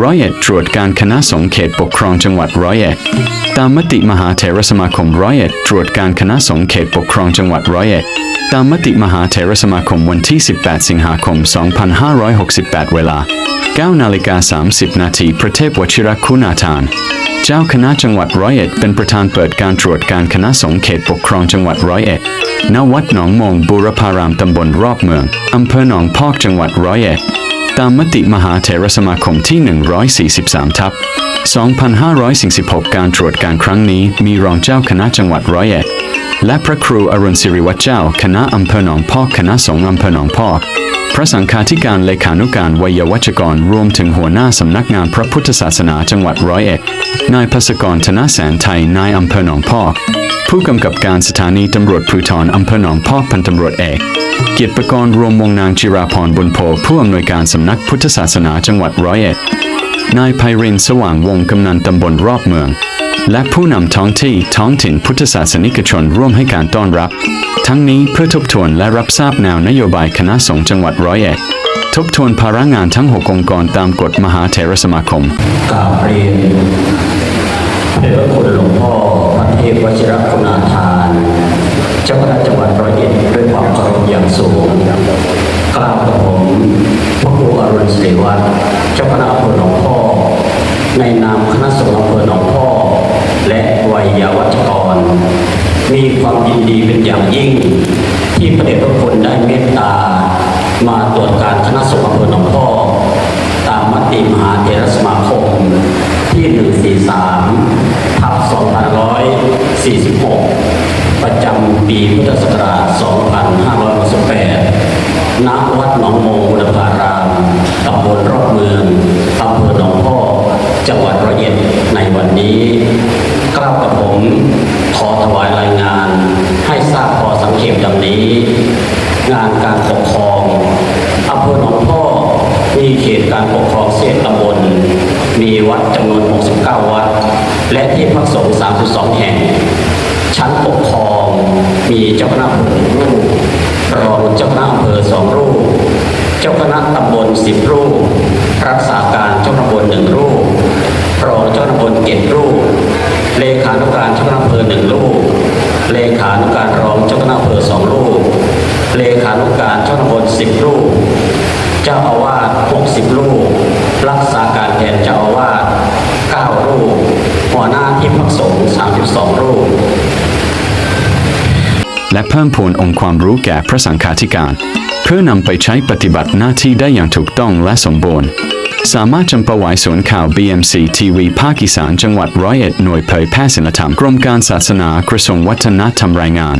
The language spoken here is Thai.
ร้อยเอ็ดตรวจการคณะสงฆ์เขตปกครองจังหวัดร้อยเอ็ดตามมติมหาเถรสมาคมร้อยเอ็ดตรวจการคณะสงฆ์เขตปกครองจังหวัดร้อยเอ็ดตามมติมหาเถรสมาคมวันที่ 18 สิงหาคม 2568 เวลา9นาฬิกา30 นาทีพระเทพวชิรคุณาทาน เจ้าคณะจังหวัดร้อยเอ็ดเป็นประธานเปิดการตรวจการคณะสงฆ์เขตปกครองจังหวัดร้อยเอ็ดณวัดหนองมงบูรพารามตำบลรอบเมืองอำเภอหนองพอกจังหวัดร้อยเอ็ด ตามมติมหาเถรสมาคมที่ 143 ทับ 2546 การตรวจการครั้งนี้มีรองเจ้าคณะจังหวัดร้อยเอ็ดและพระครูอรุณสิริวัฒน์เจ้า คณะอำเภอหนองพอกคณะสงฆ์อำเภอหนองพอก พระสังฆาธิการเลขานุการวัยวัจกรรวมถึงหัวหน้าสำนักงานพระพุทธศาสนาจังหวัดร้อยเอ็ด นายภศกรธนาแสนไทย นายอำเภอหนองพอก ผู้กำกับการสถานีตำรวจภูธรอำเภอหนองพอกพันตำรวจเอก เกียรติประกรณ์รวมวงนางจิราพรบุญโพผู้อำนวยการสำนักพุทธศาสนาจังหวัดร้อยเอ็ด นายไพรินสว่างวงศ์กำนันตำบลรอบเมือง และผู้นำท้องที่ท้องถิ่นพุทธศาสนิกชนร่วมให้การต้อนรับ ทั้งนี้เพื่อทบทวนและรับทราบแนวนโยบายคณะสงฆ์จังหวัดร้อยเอ็ดทบทวนภาระงานทั้ง 6 องค์กรตามกฎมหาเถรสมาคมกราบเรียนเดชพระคุณหลวงพ่อพระเทพวชิรคุณาทาน เจ้าคณะจังหวัดร้อยเอ็ดด้วยความเคารพอย่างสูงกล่าวกับผมพระครูอรุณศรีวัฒน์เจ้าคณะอำเภอหนองพ่อ ในนามคณะสงฆ์อำเภอหนองพ่อ และวัยวัจกร มีความยินดีเป็น อย่างยิ่ง ที่พระเดชพระคุณได้เมตตา มาตรวจการคณะสงฆ์อำเภอหนองพ่อตามมติมหาเถรสมาคมที่ 143ทับ2546 ประจำปีพุทธศักราช 2568ณวัดหนองโมบุรพารามตำบลรอบเมืองอำเภอหนองพ่อจังหวัดร้อยอ็ดในวันนี้กล่าวกับผมขอถวายรายงาน ให้ทราบพอสังเขปดังนี้ งานการ ปกครองอำเภอหนองพ่อมีเขตการปกครองเศษตำบล มีวัดจำนวน 69 วัด และที่พักสงฆ์32 แห่ง ชั้นปกครองมีเจ้าคณะอำเภอหนึ่งรูปรองเจ้าคณะอำเภอสองรูป เจ้าคณะตำบลสิบรูป รักษาการเจ้าคณะตำบลหนึ่งรูป รองเจ้าคณะตำบลเจ็ดรูป เลขานุการเจ้าคณะอำเภอหนึ่งรูป เลขานุการรองเจ้าคณะอำเภอสองรูป เลขานุการเจ้าตำบลสิบรูป เจ้าอาวาส60รูป รักษาการแทนเจ้าอาวาส9รูป หัวหน้าที่พักสงฆ์32รูป และเพิ่มพูนองค์ความรู้แก่พระสังฆาธิการ เพื่อนำไปใช้ปฏิบัติหน้าที่ได้อย่างถูกต้องและสมบูรณ์สามารถจำประวัยสวนข่าว BMC ทีวีภาคอีสานจังหวัดร้อยเอ็ดหน่วยเผยแพร่ศิลธรรมกรมการศาสนากระทรวงวัฒนธรรมรายงาน